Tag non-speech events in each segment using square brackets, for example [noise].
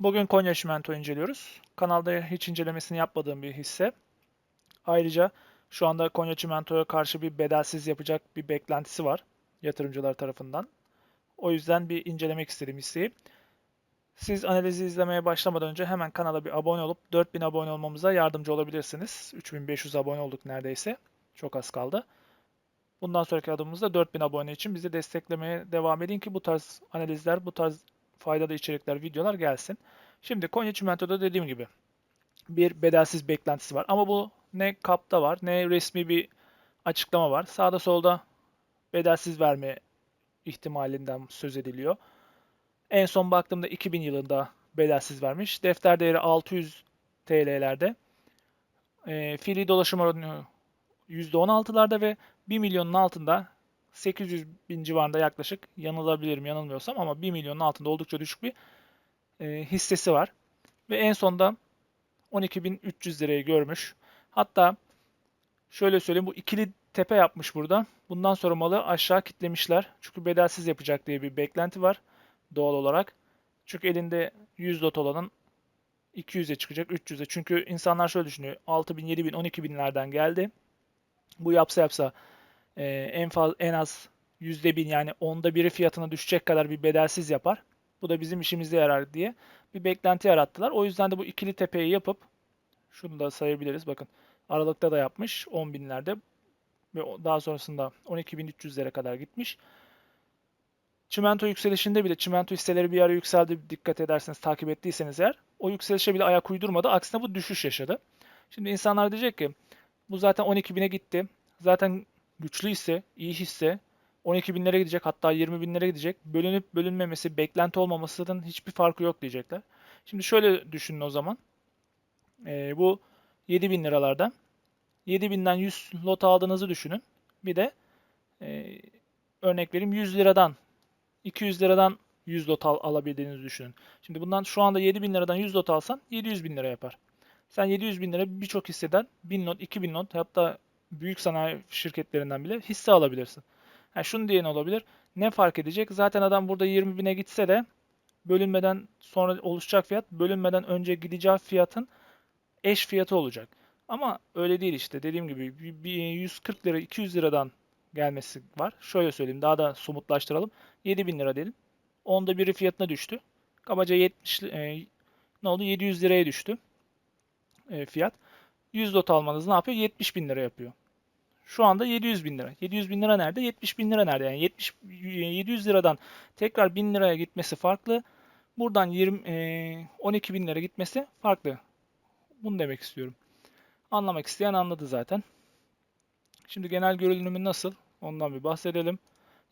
Bugün Konya Çimento inceliyoruz. Kanalda hiç incelemesini yapmadığım bir hisse. Ayrıca şu anda Konya Çimento'ya karşı bir bedelsiz yapacak bir beklentisi var yatırımcılar tarafından. O yüzden bir incelemek istedim hisseyi. Siz analizi izlemeye başlamadan önce hemen kanala bir abone olup 4000 abone olmamıza yardımcı olabilirsiniz. 3500 abone olduk neredeyse. Çok az kaldı. Bundan sonraki adımımız da 4000 abone için bizi desteklemeye devam edin ki bu tarz analizler, bu tarz faydalı içerikler, videolar gelsin. Şimdi Konya Çimento'da dediğim gibi bir bedelsiz beklentisi var. Ama bu ne kapta var ne resmi bir açıklama var. Sağda solda bedelsiz verme ihtimalinden söz ediliyor. En son baktığımda 2000 yılında bedelsiz vermiş. Defter değeri 600 TL'lerde. E, fiili dolaşım oranı %16'larda ve 1 milyonun altında 800 bin civarında yaklaşık yanılabilirim yanılmıyorsam ama 1 milyonun altında oldukça düşük bir e, hissesi var. Ve en sonda 12.300 lirayı görmüş. Hatta şöyle söyleyeyim bu ikili tepe yapmış burada. Bundan sonra malı aşağı kitlemişler. Çünkü bedelsiz yapacak diye bir beklenti var doğal olarak. Çünkü elinde 100 lot olanın 200'e çıkacak, 300'e. Çünkü insanlar şöyle düşünüyor. 6000, 7000, 12000'lerden geldi. Bu yapsa yapsa e, en fazla en az yüzde bin yani onda biri fiyatına düşecek kadar bir bedelsiz yapar. Bu da bizim işimize yarar diye bir beklenti yarattılar. O yüzden de bu ikili tepeyi yapıp şunu da sayabiliriz. Bakın Aralık'ta da yapmış 10 binlerde ve daha sonrasında 12.300'lere kadar gitmiş. Çimento yükselişinde bile çimento hisseleri bir ara yükseldi dikkat ederseniz takip ettiyseniz eğer o yükselişe bile ayak uydurmadı. Aksine bu düşüş yaşadı. Şimdi insanlar diyecek ki bu zaten 12 bine gitti. Zaten güçlü hisse, iyi hisse 12 binlere gidecek hatta 20 binlere gidecek. Bölünüp bölünmemesi, beklenti olmamasının hiçbir farkı yok diyecekler. Şimdi şöyle düşünün o zaman. Ee, bu 7 bin liralardan 7 binden 100 lot aldığınızı düşünün. Bir de e, örnek vereyim 100 liradan 200 liradan 100 lot al, alabildiğinizi düşünün. Şimdi bundan şu anda 7 bin liradan 100 lot alsan 700 bin lira yapar. Sen 700 bin lira birçok hisseden 1000 not, 2000 not hatta büyük sanayi şirketlerinden bile hisse alabilirsin. Yani şunu diyen olabilir. Ne fark edecek? Zaten adam burada 20 bine gitse de bölünmeden sonra oluşacak fiyat bölünmeden önce gideceği fiyatın eş fiyatı olacak. Ama öyle değil işte. Dediğim gibi 140 lira 200 liradan gelmesi var. Şöyle söyleyeyim daha da somutlaştıralım. 7 bin lira dedim. Onda biri fiyatına düştü. Kabaca 70 e, ne oldu? 700 liraya düştü e, fiyat. 100 lot almanız ne yapıyor? 70 bin lira yapıyor. Şu anda 700 bin lira. 700 bin lira nerede? 70 bin lira nerede? Yani 70, 700 liradan tekrar 1000 liraya gitmesi farklı. Buradan 20, e, 12 bin lira gitmesi farklı. Bunu demek istiyorum. Anlamak isteyen anladı zaten. Şimdi genel görünümü nasıl? Ondan bir bahsedelim.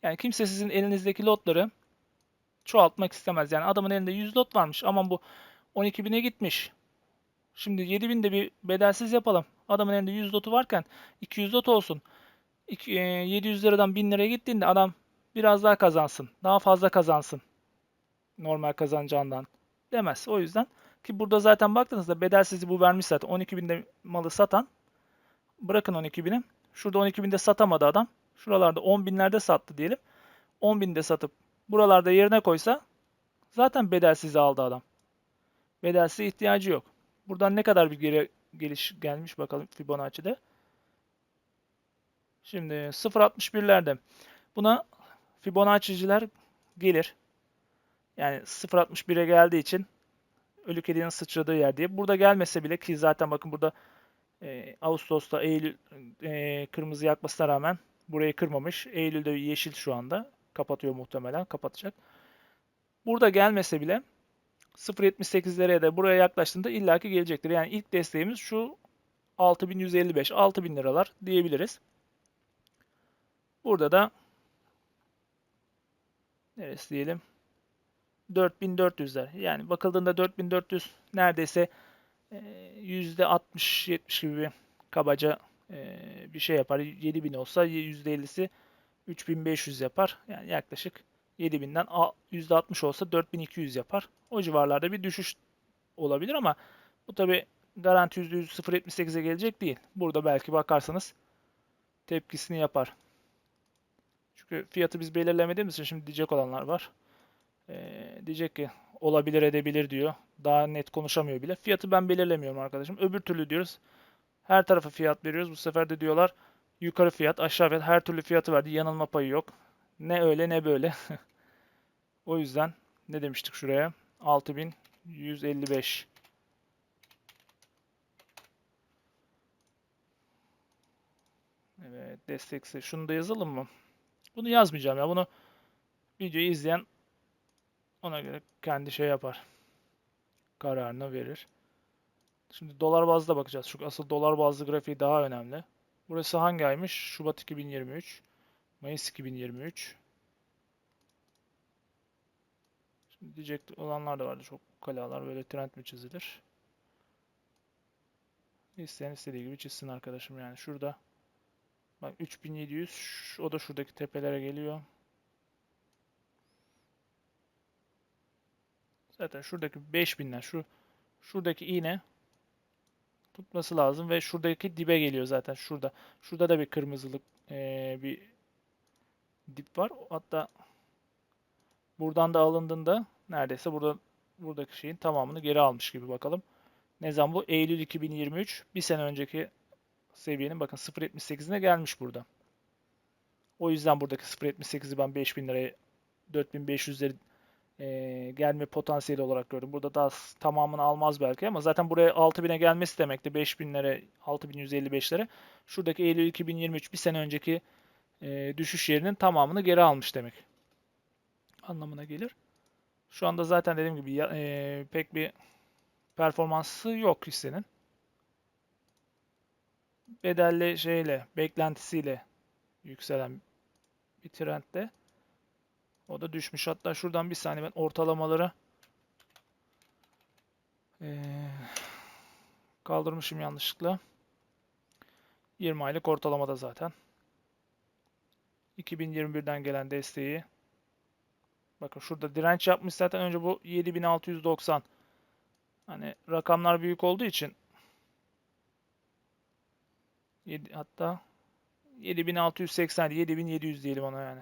Yani kimse sizin elinizdeki lotları çoğaltmak istemez. Yani adamın elinde 100 lot varmış. Aman bu 12 bine gitmiş. Şimdi 7000'de bir bedelsiz yapalım. Adamın elinde 100 lotu varken 200 lot olsun. 700 e, liradan 1000 liraya gittiğinde adam biraz daha kazansın. Daha fazla kazansın. Normal kazanacağından demez. O yüzden ki burada zaten baktığınızda bedelsizi bu vermiş zaten. 12.000'de malı satan bırakın 12.000'i. Şurada 12.000'de satamadı adam. Şuralarda 10.000'lerde sattı diyelim. 10.000'de satıp buralarda yerine koysa zaten bedelsiz aldı adam. Bedelsiz ihtiyacı yok. Buradan ne kadar bir geri geliş gelmiş bakalım Fibonacci'de. Şimdi 0.61'lerde buna Fibonacci'ciler gelir. Yani 0.61'e geldiği için ölü kedinin sıçradığı yer diye. Burada gelmese bile ki zaten bakın burada e, Ağustos'ta Eylül e, kırmızı yakmasına rağmen burayı kırmamış. Eylül'de yeşil şu anda. Kapatıyor muhtemelen. Kapatacak. Burada gelmese bile 0.78'lere de buraya yaklaştığında illaki gelecektir. Yani ilk desteğimiz şu 6155 6000 liralar diyebiliriz. Burada da neresi diyelim 4400'ler. Yani bakıldığında 4400 neredeyse %60-70 gibi bir kabaca bir şey yapar. 7000 olsa %50'si 3500 yapar. Yani yaklaşık 7000'den %60 olsa 4200 yapar. O civarlarda bir düşüş olabilir ama bu tabi garanti %100 0.78'e gelecek değil. Burada belki bakarsanız tepkisini yapar. Çünkü fiyatı biz belirlemediğimiz için şimdi diyecek olanlar var. Ee, diyecek ki olabilir edebilir diyor. Daha net konuşamıyor bile. Fiyatı ben belirlemiyorum arkadaşım. Öbür türlü diyoruz. Her tarafa fiyat veriyoruz. Bu sefer de diyorlar yukarı fiyat, aşağı fiyat her türlü fiyatı verdi. Yanılma payı yok. Ne öyle ne böyle. [laughs] o yüzden ne demiştik şuraya? 6155. Evet, destekse. Şunu da yazalım mı? Bunu yazmayacağım ya. Bunu videoyu izleyen ona göre kendi şey yapar. Kararını verir. Şimdi dolar bazda bakacağız. Şu asıl dolar bazlı grafiği daha önemli. Burası hangi aymış? Şubat 2023. Mayıs 2023. Şimdi diyecek olanlar da vardı. Çok kalalar böyle trend mi çizilir? İsteyen istediği gibi çizsin arkadaşım yani. Şurada bak 3700 o da şuradaki tepelere geliyor. Zaten şuradaki 5000'den şu şuradaki iğne tutması lazım ve şuradaki dibe geliyor zaten şurada. Şurada da bir kırmızılık ee, bir dip var. Hatta buradan da alındığında neredeyse burada buradaki şeyin tamamını geri almış gibi bakalım. Ne zaman bu? Eylül 2023. Bir sene önceki seviyenin bakın 0.78'ine gelmiş burada. O yüzden buradaki 0.78'i ben 5000 liraya 4500'leri e, gelme potansiyeli olarak gördüm. Burada daha tamamını almaz belki ama zaten buraya 6000'e gelmesi demekti. 5000'lere 6155'lere. Şuradaki Eylül 2023 bir sene önceki e, düşüş yerinin tamamını geri almış demek. Anlamına gelir. Şu anda zaten dediğim gibi ya, e, pek bir performansı yok hissenin. Bedelli şeyle, beklentisiyle yükselen bir trendde. O da düşmüş. Hatta şuradan bir saniye ben ortalamaları ee, kaldırmışım yanlışlıkla. 20 aylık ortalamada zaten. 2021'den gelen desteği. Bakın şurada direnç yapmış zaten önce bu 7690. Hani rakamlar büyük olduğu için 7, hatta 7680 7700 diyelim ona yani.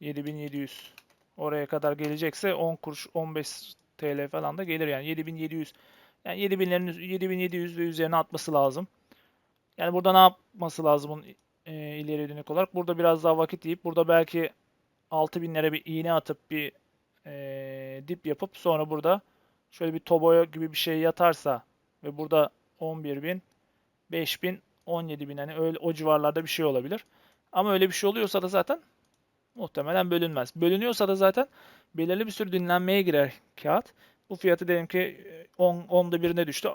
7700 oraya kadar gelecekse 10 kuruş 15 TL falan da gelir yani 7700 yani 7000'lerin 7700 ve üzerine atması lazım. Yani burada ne yapması lazım bunun e, ileri dönük olarak? Burada biraz daha vakit yiyip burada belki 6000'lere bir iğne atıp bir e, dip yapıp sonra burada şöyle bir toboya gibi bir şey yatarsa ve burada 11.000 5000 17.000 hani öyle o civarlarda bir şey olabilir. Ama öyle bir şey oluyorsa da zaten muhtemelen bölünmez. Bölünüyorsa da zaten belirli bir sürü dinlenmeye girer kağıt. Bu fiyatı diyelim ki 10 10'da birine düştü.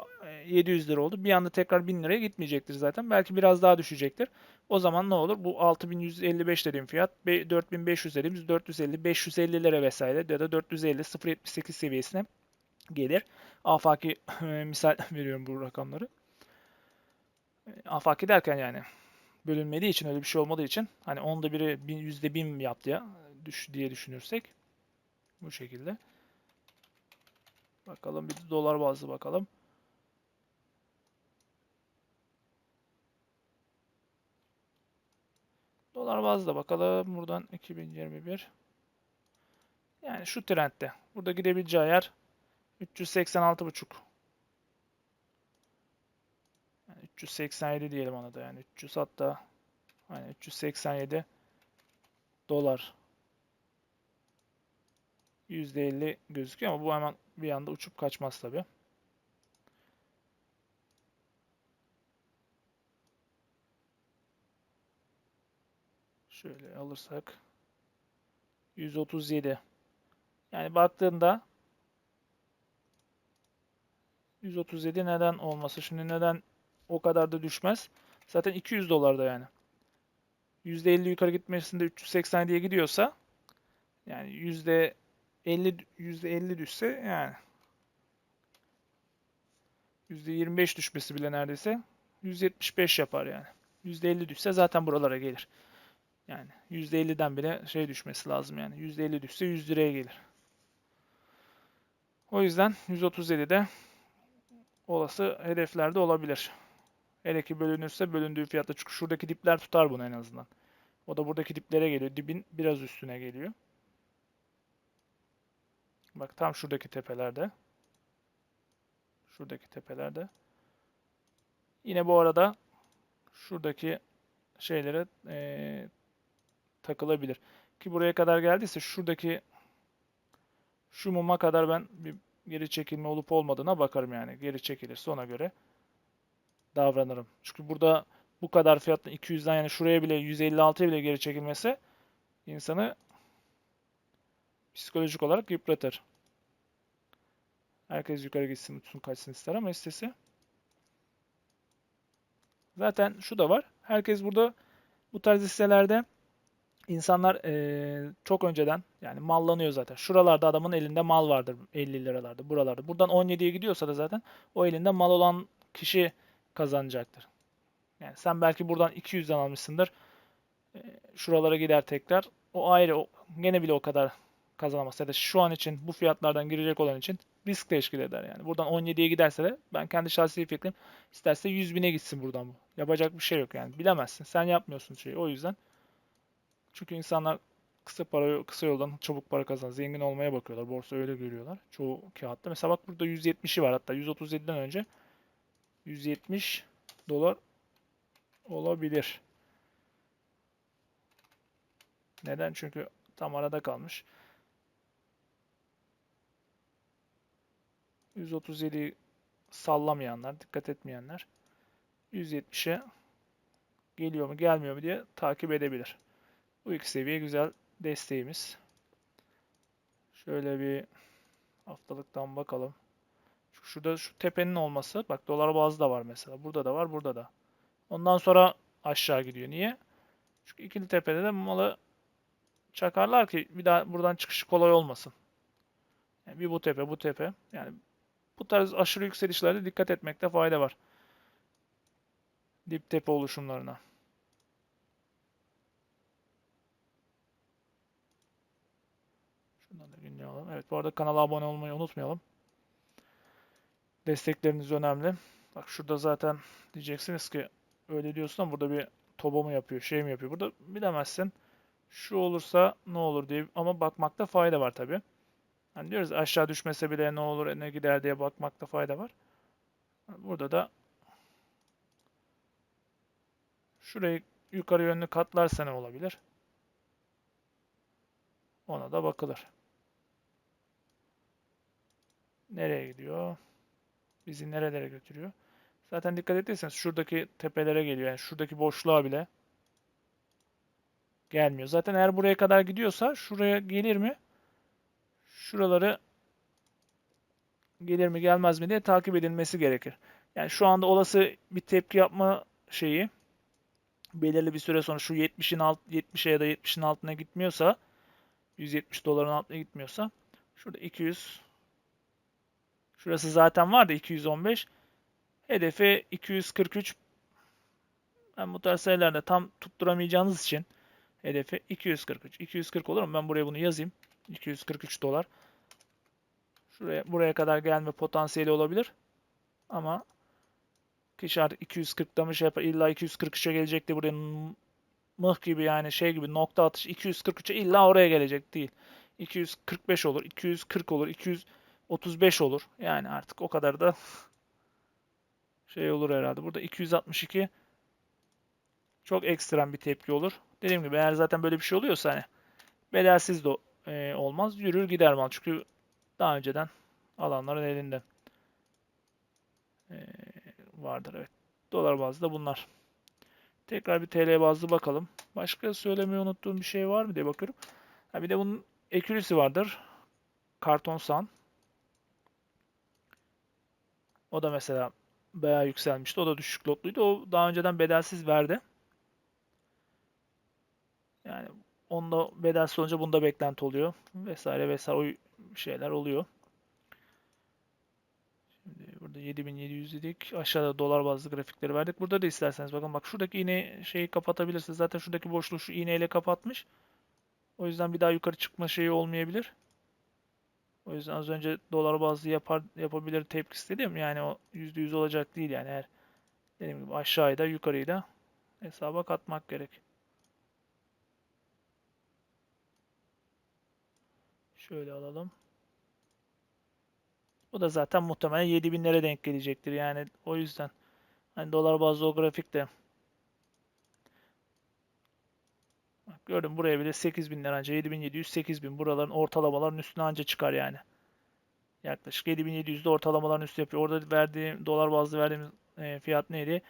700 lira oldu. Bir anda tekrar 1000 liraya gitmeyecektir zaten. Belki biraz daha düşecektir. O zaman ne olur? Bu 6155 dediğim fiyat 4500 dediğimiz 450 550 lira vesaire ya da 450 078 seviyesine gelir. Afaki [laughs] misal [laughs] veriyorum bu rakamları. Afaki derken yani bölünmediği için öyle bir şey olmadığı için hani onda biri yüzde bin yaptı ya düş diye düşünürsek bu şekilde. Bakalım bir dolar bazlı bakalım. Dolar bazlı bakalım. Buradan 2021. Yani şu trendde. Burada gidebileceği yer 386.5. Yani 387 diyelim ona da yani 300 hatta hani 387 dolar %50 gözüküyor ama bu hemen bir anda uçup kaçmaz tabi. Şöyle alırsak 137. Yani baktığında 137 neden olması? Şimdi neden o kadar da düşmez? Zaten 200 dolarda yani. %50 yukarı gitmesinde 380 diye gidiyorsa yani %50 %50 düşse yani %25 düşmesi bile neredeyse 175 yapar yani. %50 düşse zaten buralara gelir. Yani %50'den bile şey düşmesi lazım yani. %50 düşse 100 liraya gelir. O yüzden 137'de olası hedeflerde olabilir. Hele ki bölünürse bölündüğü fiyatta. Çünkü şuradaki dipler tutar bunu en azından. O da buradaki diplere geliyor. Dibin biraz üstüne geliyor. Bak tam şuradaki tepelerde. Şuradaki tepelerde. Yine bu arada şuradaki şeylere eee, takılabilir. Ki buraya kadar geldiyse şuradaki şu muma kadar ben bir geri çekilme olup olmadığına bakarım yani. Geri çekilirse ona göre davranırım. Çünkü burada bu kadar fiyatla 200'den yani şuraya bile 156'ya bile geri çekilmesi insanı psikolojik olarak yıpratır. Herkes yukarı gitsin, uçsun, kaçsın ister ama istese. Zaten şu da var. Herkes burada bu tarz hisselerde insanlar eee, çok önceden yani mallanıyor zaten. Şuralarda adamın elinde mal vardır 50 liralarda, buralarda. Buradan 17'ye gidiyorsa da zaten o elinde mal olan kişi kazanacaktır. Yani sen belki buradan 200'den almışsındır. Eee, şuralara gider tekrar. O ayrı. O, gene bile o kadar kazanamaz. Ya da şu an için bu fiyatlardan girecek olan için risk teşkil eder yani. Buradan 17'ye giderse de ben kendi şahsi fikrim isterse 100 bine gitsin buradan bu. Yapacak bir şey yok yani. Bilemezsin. Sen yapmıyorsun şeyi. O yüzden. Çünkü insanlar kısa para kısa yoldan çabuk para kazan, zengin olmaya bakıyorlar. Borsa öyle görüyorlar. Çoğu kağıtta. Mesela bak burada 170'i var hatta 137'den önce 170 dolar olabilir. Neden? Çünkü tam arada kalmış. 137'yi sallamayanlar, dikkat etmeyenler 170'e geliyor mu gelmiyor mu diye takip edebilir. Bu iki seviye güzel desteğimiz. Şöyle bir haftalıktan bakalım. Şu- Şurada şu tepenin olması, bak dolar bazı da var mesela. Burada da var, burada da. Ondan sonra aşağı gidiyor. Niye? Çünkü ikili tepede de malı çakarlar ki bir daha buradan çıkışı kolay olmasın. Yani bir bu tepe, bu tepe. Yani bu tarz aşırı yükselişlerde dikkat etmekte fayda var. Dip tepe oluşumlarına. Şundan da günlüğe alalım. Evet bu arada kanala abone olmayı unutmayalım. Destekleriniz önemli. Bak şurada zaten diyeceksiniz ki öyle diyorsun ama burada bir toba mı yapıyor, şey mi yapıyor? Burada bilemezsin. Şu olursa ne olur diye ama bakmakta fayda var tabii. Hani diyoruz aşağı düşmese bile ne olur ne gider diye bakmakta fayda var. Burada da şurayı yukarı yönlü katlarsa ne olabilir? Ona da bakılır. Nereye gidiyor? Bizi nerelere götürüyor? Zaten dikkat ettiyseniz şuradaki tepelere geliyor. Yani şuradaki boşluğa bile gelmiyor. Zaten eğer buraya kadar gidiyorsa şuraya gelir mi? Şuraları gelir mi gelmez mi diye takip edilmesi gerekir. Yani şu anda olası bir tepki yapma şeyi belirli bir süre sonra şu 70'in alt 70'e ya da 70'in altına gitmiyorsa 170 doların altına gitmiyorsa şurada 200 şurası zaten vardı 215 hedefi 243 ben bu tarz sayılarda tam tutturamayacağınız için hedefi 243 240 olur mu ben buraya bunu yazayım 243 dolar şuraya buraya kadar gelme potansiyeli olabilir ama kişi artık 240'da mı şey yapar illa 243'e gelecekti buraya mıh gibi yani şey gibi nokta atış 243'e illa oraya gelecek değil. 245 olur, 240 olur, 235 olur. Yani artık o kadar da [laughs] şey olur herhalde. Burada 262 çok ekstrem bir tepki olur. Dediğim gibi eğer zaten böyle bir şey oluyorsa hani bedelsiz de e, olmaz. Yürür gider mal. Çünkü daha önceden alanların elinde e, vardır. Evet. Dolar bazlı da bunlar. Tekrar bir TL bazlı bakalım. Başka söylemeyi unuttuğum bir şey var mı diye bakıyorum. Ha bir de bunun accuracy vardır. Karton san. O da mesela bayağı yükselmişti. O da düşük lotluydu. O daha önceden bedelsiz verdi. Yani onda bedelsiz olunca bunda beklenti oluyor. Vesaire vesaire o şeyler oluyor. Şimdi burada 7700 dedik. Aşağıda dolar bazlı grafikleri verdik. Burada da isterseniz bakın bak şuradaki iğne şeyi kapatabilirsiniz. Zaten şuradaki boşluğu şu iğneyle kapatmış. O yüzden bir daha yukarı çıkma şeyi olmayabilir. O yüzden az önce dolar bazlı yapar yapabilir tepkisi dedim. Yani o %100 olacak değil yani eğer dediğim gibi aşağıya da yukarıyı da hesaba katmak gerek. Şöyle alalım. Bu da zaten muhtemelen 7000'lere denk gelecektir. Yani o yüzden hani dolar bazlı o grafikte gördüm buraya bile 8000 lira anca 7700 8000 buraların ortalamaların üstüne anca çıkar yani. Yaklaşık 7700'de ortalamaların üstü yapıyor. Orada verdiğim dolar bazlı verdiğimiz e, fiyat neydi?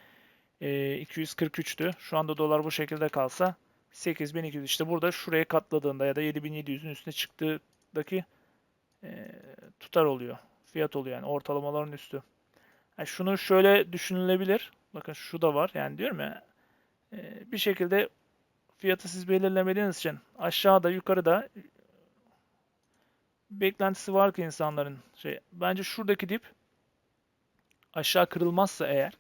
E, 243'tü. Şu anda dolar bu şekilde kalsa 8200 işte burada şuraya katladığında ya da 7700'ün üstüne çıktığındaki e, tutar oluyor. Fiyat oluyor yani ortalamaların üstü. Yani şunu şöyle düşünülebilir. Bakın şu da var. Yani diyorum ya e, bir şekilde fiyatı siz belirlemediğiniz için aşağıda yukarıda beklentisi var ki insanların şey bence şuradaki dip aşağı kırılmazsa eğer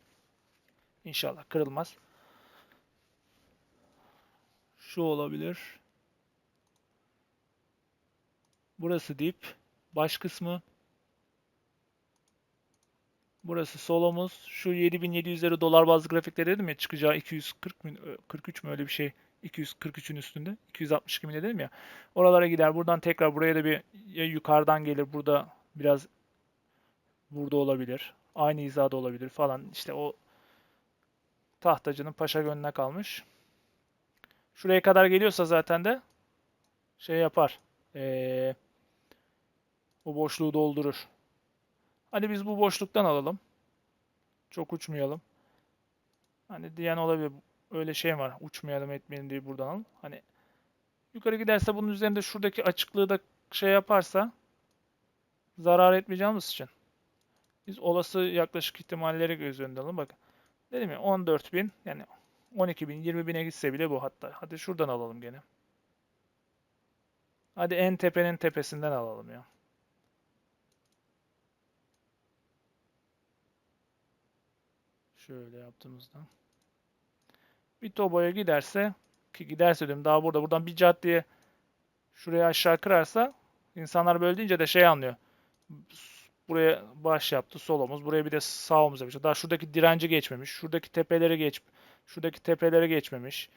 inşallah kırılmaz. Şu olabilir. Burası dip. Baş kısmı. Burası solomuz. Şu 7700'leri dolar bazlı grafikte dedim ya çıkacağı 240 mi 43 mü öyle bir şey. 243'ün üstünde. 262 mi dedim ya. Oralara gider. Buradan tekrar buraya da bir ya yukarıdan gelir. Burada biraz burada olabilir. Aynı hizada olabilir falan. İşte o tahtacının paşa gönlüne kalmış. Şuraya kadar geliyorsa zaten de şey yapar. Ee, o boşluğu doldurur. Hadi biz bu boşluktan alalım. Çok uçmayalım. Hani diyen olabilir. Öyle şey var. Uçmayalım etmeyelim diye buradan alalım. Hani yukarı giderse bunun üzerinde şuradaki açıklığı da şey yaparsa zarar etmeyeceğimiz için biz olası yaklaşık ihtimalleri göz önünde alalım. Bakın. Dedim ya 14.000 yani 12.000 20.000'e gitse bile bu hatta. Hadi şuradan alalım gene. Hadi en tepenin tepesinden alalım ya. Şöyle yaptığımızda. Bir Tobo'ya giderse ki giderse diyorum daha burada buradan bir caddeye şuraya aşağı kırarsa insanlar böyle deyince de şey anlıyor. Buraya baş yaptı solomuz. Buraya bir de sağ omuz yapacak. Daha şuradaki direnci geçmemiş. Şuradaki tepeleri geç şuradaki tepeleri geçmemiş.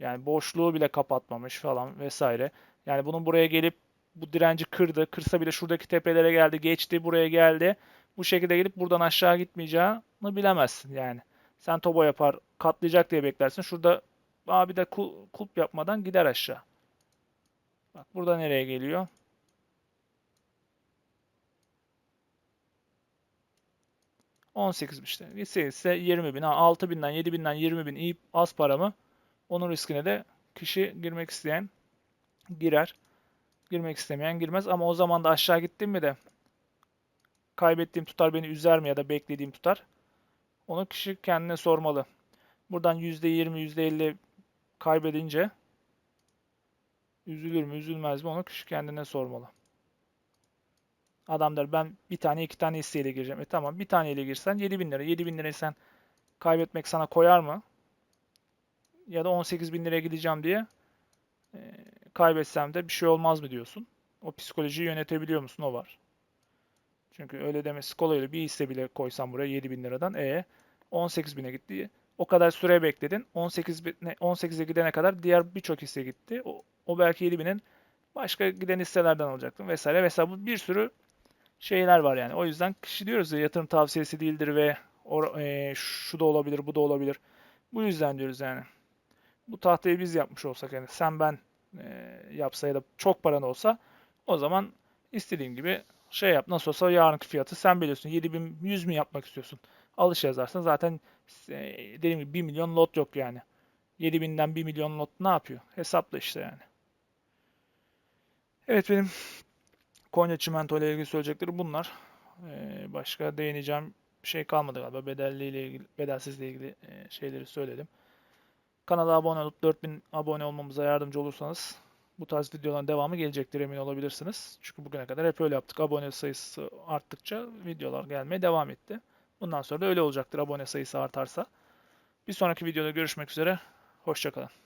Yani boşluğu bile kapatmamış falan vesaire. Yani bunun buraya gelip bu direnci kırdı. Kırsa bile şuradaki tepelere geldi. Geçti buraya geldi. Bu şekilde gelip buradan aşağı gitmeyeceğini bilemezsin yani. Sen tobo yapar katlayacak diye beklersin. Şurada abi de kulp yapmadan gider aşağı. Bak burada nereye geliyor? işte. Gitse ise 20 bin. Ha, 6 binden 7 binden 20 bin iyi az para mı? Onun riskine de kişi girmek isteyen girer. Girmek istemeyen girmez. Ama o zaman da aşağı gittim mi de kaybettiğim tutar beni üzer mi ya da beklediğim tutar? Onu kişi kendine sormalı. Buradan %20, %50 kaybedince üzülür mü, üzülmez mi onu kişi kendine sormalı. Adam der ben bir tane iki tane hisseyle gireceğim. E tamam bir taneyle girsen 7 bin lira. 7 bin lirayı sen kaybetmek sana koyar mı? Ya da 18 bin liraya gideceğim diye e, kaybetsem de bir şey olmaz mı diyorsun. O psikolojiyi yönetebiliyor musun? O var. Çünkü öyle demesi kolay bir hisse bile koysam buraya 7 bin liradan. E 18 bine gitti. O kadar süre bekledin. 18 18'e gidene kadar diğer birçok hisse gitti. O, o belki 7 binin başka giden hisselerden alacaktın vesaire. Vesaire bu bir sürü şeyler var yani. O yüzden kişi diyoruz ya yatırım tavsiyesi değildir ve or, e, şu da olabilir, bu da olabilir. Bu yüzden diyoruz yani. Bu tahtayı biz yapmış olsak yani sen ben e, yapsa ya da çok paran olsa o zaman istediğin gibi şey yap. Nasıl olsa yarınki fiyatı sen biliyorsun. 7100 mi yapmak istiyorsun? Alış yazarsan zaten e, dediğim gibi 1 milyon lot yok yani. 7000'den 1 milyon lot ne yapıyor? Hesapla işte yani. Evet benim Konya Çimento ile ilgili söyleyecekleri bunlar. Ee, başka değineceğim şey kalmadı galiba. Bedelli ile ilgili, bedelsizle ilgili e, şeyleri söyledim. Kanala abone olup 4000 abone olmamıza yardımcı olursanız bu tarz videoların devamı gelecektir emin olabilirsiniz. Çünkü bugüne kadar hep öyle yaptık. Abone sayısı arttıkça videolar gelmeye devam etti. Bundan sonra da öyle olacaktır abone sayısı artarsa. Bir sonraki videoda görüşmek üzere. Hoşçakalın.